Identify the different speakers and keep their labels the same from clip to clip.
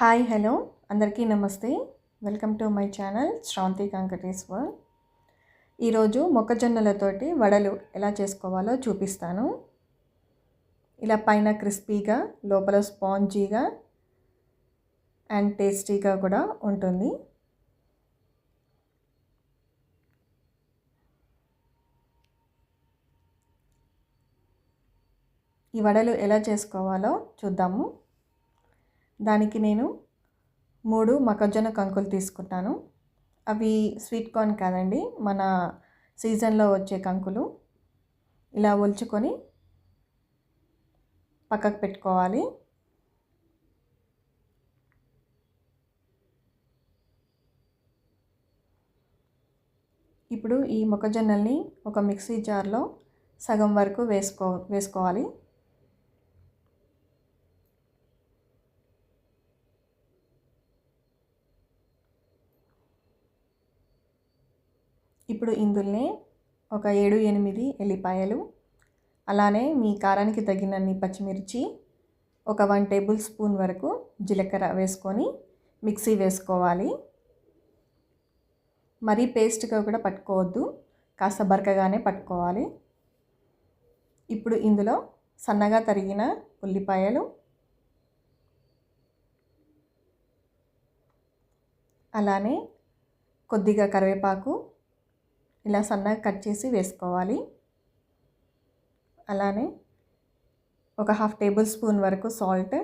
Speaker 1: Hi hello. అందరికీ నమస్తే. Welcome to my channel Shranti Venkateshwar. ఈరోజు మొక్కజొన్నలతోటి వడలు ఎలా చేసుకోవాలో చూపిస్తాను. ఇలా పైన క్రిస్పీగా లోపల స్పాంజీగా అండ్ టేస్టీగా కూడా ఉంటుంది. ఈ వడలు ఎలా చేసుకోవాలో చూద్దాము. దానికి నేను మూడు మొక్కజొన్న కంకులు తీసుకుంటాను. అవి స్వీట్ కార్న్ కాదండి మన సీజన్లో వచ్చే కంకులు. ఇలా ఒలుచుకొని పక్కకు పెట్టుకోవాలి. ఇప్పుడు ఈ మొక్కజొన్నల్ని ఒక మిక్సీ జార్లో సగం వరకు వేసుకో వేసుకోవాలి. ఇప్పుడు ఇందులోనే ఒక ఏడు ఎనిమిది ఎల్లిపాయలు అలానే మీ కారానికి తగినన్ని పచ్చిమిర్చి ఒక వన్ టేబుల్ స్పూన్ వరకు జీలకర్ర వేసుకొని మిక్సీ వేసుకోవాలి. మరీ పేస్ట్గా కూడా పట్టుకోవద్దు కాస్త బరకగానే పట్టుకోవాలి. ఇప్పుడు ఇందులో సన్నగా తరిగిన ఉల్లిపాయలు అలానే కొద్దిగా కరివేపాకు ఇలా సన్నగా కట్ చేసి వేసుకోవాలి. అలానే ఒక హాఫ్ టేబుల్ స్పూన్ వరకు సాల్ట్.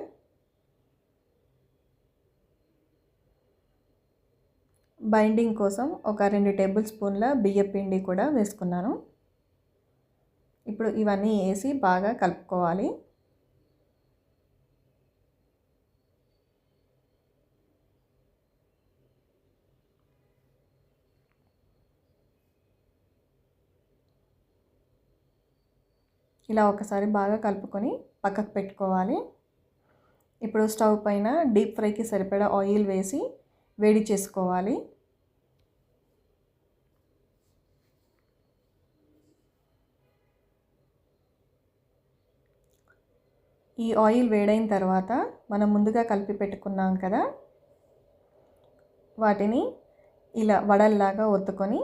Speaker 1: బైండింగ్ కోసం ఒక రెండు టేబుల్ స్పూన్ల బియ్య పిండి కూడా వేసుకున్నాను. ఇప్పుడు ఇవన్నీ వేసి బాగా కలుపుకోవాలి. ఇలా ఒకసారి బాగా కలుపుకొని పక్కకు పెట్టుకోవాలి. ఇప్పుడు స్టవ్ పైన డీప్ ఫ్రైకి సరిపడా ఆయిల్ వేసి వేడి చేసుకోవాలి. ఈ ఆయిల్ వేడైన తర్వాత మనం ముందుగా కలిపి పెట్టుకున్నాం కదా వాటిని ఇలా వడల్లాగా ఒత్తుకొని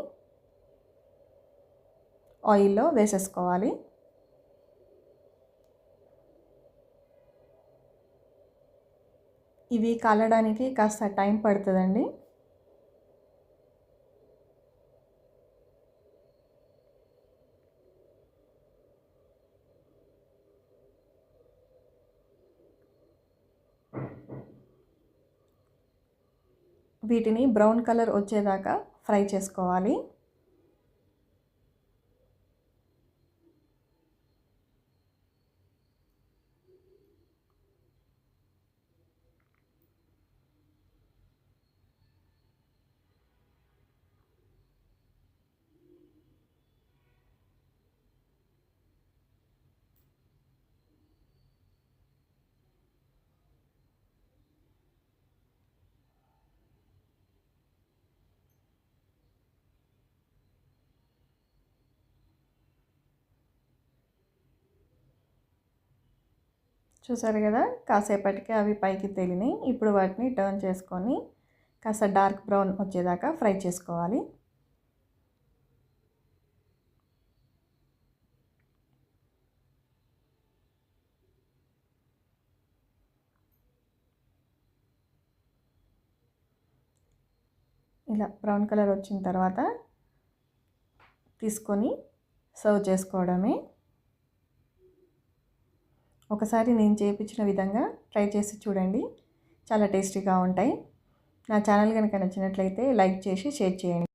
Speaker 1: ఆయిల్లో వేసేసుకోవాలి. ఇవి కాలడానికి కాస్త టైం పడుతుందండి. వీటిని బ్రౌన్ కలర్ వచ్చేదాకా ఫ్రై చేసుకోవాలి. చూసారు కదా కాసేపటికి అవి పైకి తేలినాయి. ఇప్పుడు వాటిని టర్న్ చేసుకొని కాస్త డార్క్ బ్రౌన్ వచ్చేదాకా ఫ్రై చేసుకోవాలి. ఇలా బ్రౌన్ కలర్ వచ్చిన తర్వాత తీసుకొని సర్వ్ చేసుకోవడమే. ఒకసారి నేను చేయించిన విధంగా ట్రై చేసి చూడండి. చాలా టేస్టీగా ఉంటాయి. నా ఛానల్ కనుక నచ్చినట్లయితే లైక్ చేసి షేర్ చేయండి.